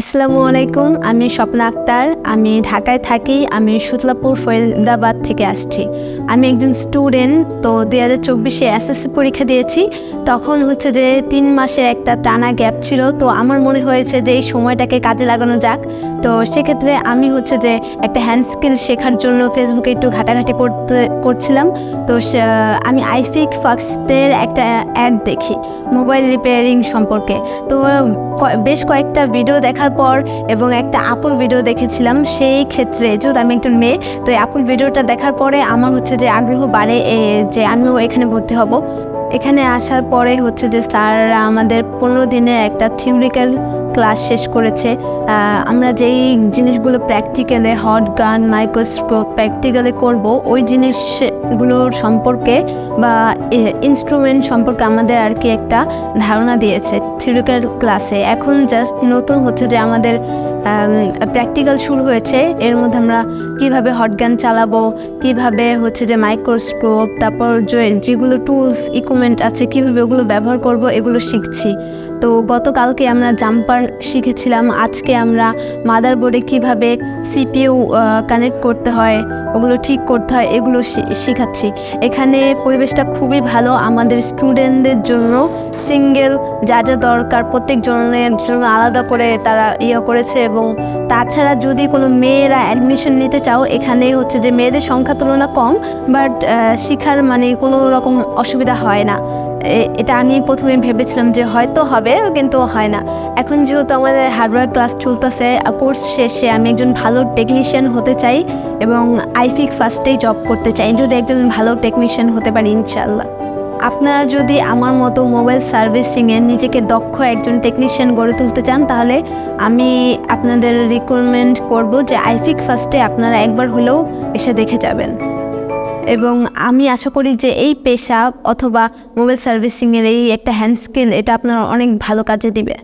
আসসালামু আলাইকুম, আমি স্বপ্না আক্তার। আমি ঢাকায় থাকি, আমি সুতলাপুর ফরিদাবাদ থেকে আসছি। আমি একজন স্টুডেন্ট, তো দুই হাজার চব্বিশে এসএসসি পরীক্ষা দিয়েছি। তখন হচ্ছে যে তিন মাসের একটা টানা গ্যাপ ছিল, তো আমার মনে হয়েছে যে এই সময়টাকে কাজে লাগানো যাক। তো সেক্ষেত্রে আমি হচ্ছে যে একটা হ্যান্ড স্কিল শেখার জন্য ফেসবুকে একটু ঘাটাঘাটি করতে, করছিলাম। তো আমি আইফিক ফার্স্টের একটা অ্যাড দেখি, মোবাইল রিপেয়ারিং সম্পর্কে। তো বেশ কয়েকটা ভিডিও দেখার পর এবং একটা আপুর ভিডিও দেখেছিলাম, সেই ক্ষেত্রে, যেহেতু আমি একজন মেয়ে, তো এই আপুর ভিডিওটা দেখার পরে আমার হচ্ছে যে আগ্রহ বাড়ে যে আমিও এখানে ভর্তি হব। এখানে আসার পরে হচ্ছে যে স্যার আমাদের পনেরো দিনে একটা থিওরিক্যাল ক্লাস শেষ করেছে। আমরা যেই জিনিসগুলো প্র্যাকটিক্যালে হট গান মাইক্রোস্কোপ প্র্যাকটিক্যালে করব, ওই জিনিসগুলোর সম্পর্কে বা ইনস্ট্রুমেন্ট সম্পর্কে আমাদের আর কি একটা ধারণা দিয়েছে থিওরিক্যাল ক্লাসে এখন জাস্ট নতুন হচ্ছে যে আমাদের প্র্যাকটিক্যাল শুরু হয়েছে। এর মধ্যে আমরা কীভাবে হট গান চালাবো, কীভাবে হচ্ছে যে মাইক্রোস্কোপ তারপর যেগুলো টুলস ইকুইপমেন্ট আছে, কীভাবে ওগুলো ব্যবহার করব, এগুলো শিখছি। তো গতকালকে আমরা জাম্পার শিখেছিলাম। আজকে আমরা মাদারবোর্ডে কীভাবে সিপিইউ কানেক্ট করতে হয়, ওগুলো ঠিক করতে হয়, এগুলো শেখাচ্ছি। এখানে পরিবেশটা খুবই ভালো। আমাদের স্টুডেন্টদের জন্য সিঙ্গেল যা যা দরকার প্রত্যেক জনের জন্য আলাদা করে তারা ইয়ে করেছে এবং তাছাড়া যদি কোনো মেয়েরা অ্যাডমিশন নিতে চাও এখানে হচ্ছে যে মেয়েদের সংখ্যা তুলনা কম বাট শিখার মানে কোনো রকম অসুবিধা হয় না। এটা আমি প্রথমে ভেবেছিলাম যে হয়তো হবে কিন্তু হয় না। এখন যেহেতু আমাদের হার্ডওয়্যার ক্লাস চলতেছে কোর্স শেষে আমি একজন ভালো টেকনিশিয়ান হতে চাই এবং আইফিক ফার্স্টেই জব করতে চাই, যদি একজন ভালো টেকনিশিয়ান হতে পারি ইনশাল্লাহ আপনারা যদি আমার মতো মোবাইল সার্ভিসিংয়ে নিজেকে দক্ষ একজন টেকনিশিয়ান গড়ে তুলতে চান, তাহলে আমি আপনাদের রিকমেন্ড করব যে আইফিক ফার্স্টে আপনারা একবার হলেও এসে দেখে যাবেন। এবং আমি আশা করি যে এই পেশা অথবা মোবাইল সার্ভিসিংয়ের এই একটা হ্যান্ড স্কিল এটা আপনার অনেক ভালো কাজে দিবে।